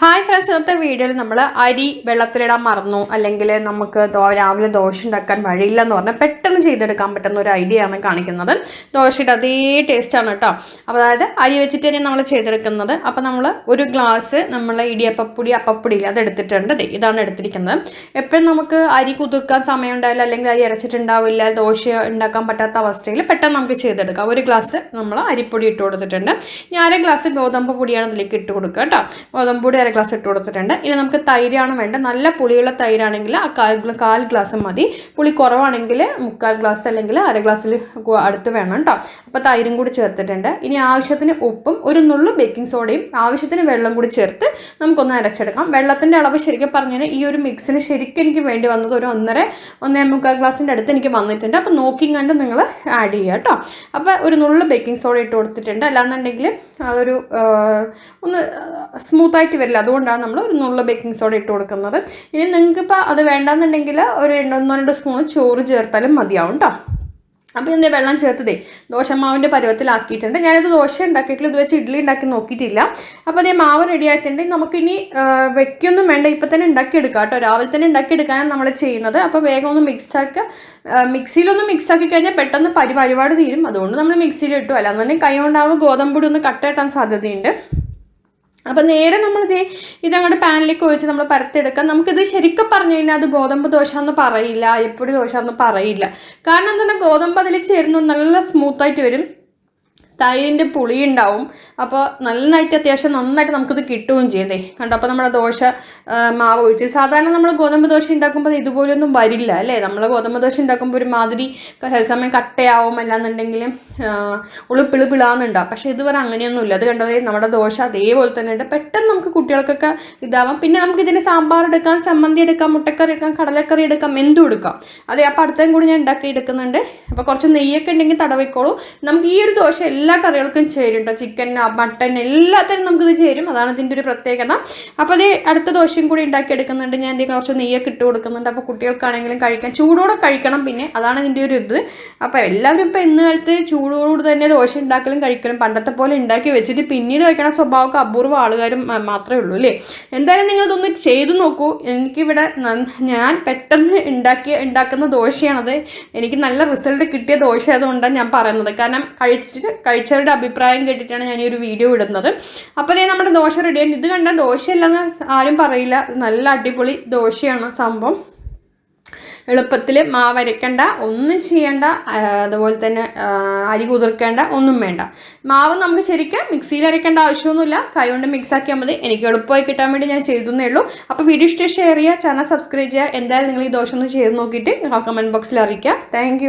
Hi friends ഇന്നത്തെ വീഡിയോയിൽ നമ്മൾ അരി വെള്ളത്തിലിടാൻ മറന്നു. അല്ലെങ്കിൽ നമുക്ക് രാവിലെ ദോശ ഉണ്ടാക്കാൻ വഴിയില്ല എന്ന് പറഞ്ഞാൽ പെട്ടെന്ന് ചെയ്തെടുക്കാൻ പറ്റുന്ന ഒരു ഐഡിയ ആണ് കാണിക്കുന്നത്. ദോശയുടെ അതേ ടേസ്റ്റാണ് കേട്ടോ അപ്പോൾ അതായത് അരി വെച്ചിട്ട് തന്നെ നമ്മൾ ചെയ്തെടുക്കുന്നത്. അപ്പോൾ നമ്മൾ ഒരു ഗ്ലാസ് നമ്മൾ ഇടിയപ്പപ്പൊടി അപ്പപ്പൊടി അത് എടുത്തിട്ടുണ്ട്. ഇതാണ് എടുത്തിരിക്കുന്നത്. എപ്പോഴും നമുക്ക് അരി കുതിർക്കാൻ സമയം ഉണ്ടാവില്ല അല്ലെങ്കിൽ അരി അരച്ചിട്ടുണ്ടാവില്ല ദോശ ഉണ്ടാക്കാൻ പറ്റാത്ത അവസ്ഥയിൽ പെട്ടെന്ന് നമുക്ക് ചെയ്തെടുക്കാം. ഒരു ഗ്ലാസ് നമ്മൾ അരിപ്പൊടി ഇട്ട് കൊടുത്തിട്ടുണ്ട്. ഞാൻ ഗ്ലാസ് ഗോതമ്പ് പൊടിയാണ് ഇതിലേക്ക് ഇട്ട് കൊടുക്കുക കേട്ടോ ഗോതമ്പ് പൊടി അര ഗ്ലാസ് ഇട്ട് കൊടുത്തിട്ടുണ്ട്. ഇനി നമുക്ക് തൈരാണ് വേണ്ട നല്ല പുളിയുള്ള തൈരാണെങ്കിൽ ആ കാൽ കാൽ ഗ്ലാസ് മതി. പുളി കുറവാണെങ്കിൽ മുക്കാൽ ഗ്ലാസ് അല്ലെങ്കിൽ അര ഗ്ലാസ്സിൽ അടുത്ത് വേണം കേട്ടോ അപ്പോൾ തൈരും കൂടി ചേർത്തിട്ടുണ്ട്. ഇനി ആവശ്യത്തിന് ഉപ്പും ഒരു നുള്ളു ബേക്കിംഗ് സോഡയും ആവശ്യത്തിന് വെള്ളം കൂടി ചേർത്ത് നമുക്കൊന്ന് അരച്ചെടുക്കാം. വെള്ളത്തിന്റെ അളവ് ശരിക്കും പറഞ്ഞാൽ ഈ ഒരു മിക്സിന് ശരിക്കും എനിക്ക് വേണ്ടി വന്നത് ഒരു ഒന്നര ഒന്നേ മുക്കാൽ ഗ്ലാസിന്റെ അടുത്ത് എനിക്ക് വന്നിട്ടുണ്ട്. അപ്പോൾ നോക്കി കണ്ട് നിങ്ങൾ ആഡ് ചെയ്യുക കേട്ടോ അപ്പോൾ ഒരു നുള്ളു ബേക്കിംഗ് സോഡ ഇട്ട് കൊടുത്തിട്ടുണ്ട്. അല്ലാന്നുണ്ടെങ്കിൽ അതൊരു ഒന്ന് സ്മൂത്തായിട്ട് വരില്ല. അതുകൊണ്ടാണ് നമ്മൾ ഒരു നുള്ള ബേക്കിംഗ് സോഡ ഇട്ട് കൊടുക്കുന്നത്. ഇനി നിങ്ങൾക്കിപ്പോൾ അത് വേണ്ടാന്നുണ്ടെങ്കിൽ ഒരു ഒന്നോ രണ്ട് സ്പൂൺ ചോറ് ചേർത്താലും മതിയാവും കേട്ടോ അപ്പോൾ ഇതിന്റെ വെള്ളം ചേർത്തതേ. ദോശമാവിന്റെ പരുവത്തിലാക്കിയിട്ടുണ്ട്. ഞാനിത് ദോശ ഉണ്ടാക്കിയിട്ടില്ല. ഇത് വെച്ച് ഇഡ്ഡലി ഉണ്ടാക്കി നോക്കിയിട്ടില്ല. അപ്പോൾ അതേ മാവ് റെഡി ആയിട്ടുണ്ട്. നമുക്കിനി വെക്കൊന്നും വേണ്ട. ഇപ്പം തന്നെ ഉണ്ടാക്കിയെടുക്കാം കേട്ടോ രാവിലെ തന്നെ ഉണ്ടാക്കിയെടുക്കാനാണ് നമ്മൾ ചെയ്യുന്നത്. അപ്പോൾ വേഗം ഒന്ന് മിക്സിയിലൊന്നും മിക്സിയിലൊന്ന് മിക്സാക്കി കഴിഞ്ഞാൽ പെട്ടെന്ന് പരി പരിപാടി തീരും. അതുകൊണ്ട് നമ്മൾ മിക്സിയിൽ ഇട്ടു. അല്ലാന്നുണ്ടെങ്കിൽ കൈ കൊണ്ടാവുമ്പോൾ ഗോതമ്പൊടി ഒന്ന് കട്ട് കെട്ടാൻ സാധ്യതയുണ്ട്. അപ്പം നേരെ നമ്മളിത് ഇതങ്ങോട്ട് പാനിലേക്ക് ഒഴിച്ച് നമ്മൾ പരത്തെടുക്കാം നമുക്കിത് ശരിക്കും പറഞ്ഞു കഴിഞ്ഞാൽ അത് ഗോതമ്പ് ദോശ എന്ന് പറയില്ല എപ്പോഴും ദോശ എന്ന് പറയില്ല. കാരണം എന്താണ് ഗോതമ്പ് അതിൽ ചേരുന്നു നല്ല സ്മൂത്തായിട്ട് വരും. തൈരിന്റെ പുളി ഉണ്ടാവും അപ്പോൾ നന്നായിട്ട് അത്യാവശ്യം നന്നായിട്ട് നമുക്കിത് കിട്ടുകയും ചെയ്തേ. കണ്ടോ അപ്പോൾ നമ്മുടെ ദോശ മാവ് ഒഴിച്ച്. സാധാരണ നമ്മൾ ഗോതമ്പ് ദോശ ഉണ്ടാക്കുമ്പോൾ ഇതുപോലൊന്നും വരില്ല അല്ലേ? നമ്മൾ ഗോതമ്പ് ദോശ ഉണ്ടാക്കുമ്പോൾ ഒരുമാതിരി ചില സമയം കട്ടയാവും അല്ലാന്നുണ്ടെങ്കിൽ ഉളുപ്പിൾ പിളാന്നുണ്ടാവും പക്ഷേ ഇതുവരെ അങ്ങനെയൊന്നുമില്ല. അത് കണ്ടത് നമ്മുടെ ദോശ അതേപോലെ തന്നെ ഉണ്ട്. പെട്ടെന്ന് നമുക്ക് കുട്ടികൾക്കൊക്കെ ഇതാവാം. പിന്നെ നമുക്ക് ഇതിന് സാമ്പാർ എടുക്കാം ചമ്മന്തി എടുക്കാം മുട്ടക്കറി എടുക്കാം കടലക്കറി എടുക്കാം എന്തും എടുക്കാം. അതെ അപ്പോൾ അടുത്തേം കൂടി ഞാൻ ഉണ്ടാക്കി എടുക്കുന്നുണ്ട് അപ്പോൾ കുറച്ച് നെയ്യൊക്കെ ഉണ്ടെങ്കിൽ തടവിക്കോളൂ. നമുക്ക് ഈ ഒരു ദോശ എല്ലാ കറികൾക്കും ചേരും കേട്ടോ ചിക്കൻ മട്ടൻ എല്ലാത്തിനും നമുക്കിത് ചേരും. അതാണ് ഇതിന്റെ ഒരു പ്രത്യേകത. അപ്പോൾ അത് അടുത്ത ദോശയും കൂടി ഉണ്ടാക്കി എടുക്കുന്നുണ്ട് ഞാൻ എന്തെങ്കിലും കുറച്ച് നെയ്യൊക്കെ ഇട്ട് കൊടുക്കുന്നുണ്ട്. അപ്പോൾ കുട്ടികൾക്കാണെങ്കിലും കഴിക്കാം. ചൂടോടെ കഴിക്കണം പിന്നെ. അതാണ് ഇതിന്റെ ഒരു ഇത്. അപ്പോൾ എല്ലാവരും ഇപ്പോൾ ഇന്ന് കാലത്ത് ചൂടോടുകൂടി തന്നെ ദോശ ഉണ്ടാക്കലും കഴിക്കലും പണ്ടത്തെ പോലെ ഉണ്ടാക്കി വെച്ചിട്ട് പിന്നീട് കഴിക്കണ സ്വഭാവമൊക്കെ അപൂർവ ആളുകാരും മാത്രമേ ഉള്ളൂ അല്ലേ? എന്തായാലും നിങ്ങൾ ഇതൊന്ന് ചെയ്തു നോക്കൂ. എനിക്കിവിടെ ഞാൻ പെട്ടെന്ന് ഉണ്ടാക്കിയ ഉണ്ടാക്കുന്ന ദോശയാണത്. എനിക്ക് നല്ല റിസൾട്ട് കിട്ടിയ ദോശ ആയതുകൊണ്ടാണ് ഞാൻ പറയുന്നത്. കാരണം കഴിച്ചിട്ട് കഴിച്ചവരുടെ അഭിപ്രായം കേട്ടിട്ടാണ് ഞാൻ ഈ ഒരു വീഡിയോ ഇടുന്നത്. അപ്പോൾ ഞാൻ നമ്മുടെ ദോശ റെഡിയാണ് ഇത് കണ്ടാൽ ദോശയല്ലെന്ന് ആരും പറയില്ല. നല്ല അടിപൊളി ദോശയാണ് സംഭവം. എളുപ്പത്തിൽ മാവരയ്ക്കണ്ട ഒന്നും ചെയ്യേണ്ട അതുപോലെ തന്നെ അരി കുതിർക്കേണ്ട ഒന്നും വേണ്ട. മാവ് നമുക്ക് ശരിക്കും മിക്സിയിൽ അരയ്ക്കേണ്ട ആവശ്യമൊന്നുമില്ല. കൈ കൊണ്ട് മിക്സ് ആക്കിയാൽ മതി. എനിക്ക് എളുപ്പമായി കിട്ടാൻ വേണ്ടി ഞാൻ ചെയ്തേ ഉള്ളൂ. അപ്പോൾ വീഡിയോ ഇഷ്ടം ഷെയർ ചെയ്യുക ചാനൽ സബ്സ്ക്രൈബ് ചെയ്യുക. എന്തായാലും നിങ്ങൾ ഈ ദോഷം ഒന്ന് ചെയ്ത് നോക്കിയിട്ട് കമന്റ് ബോക്സിൽ അറിയിക്കുക. താങ്ക്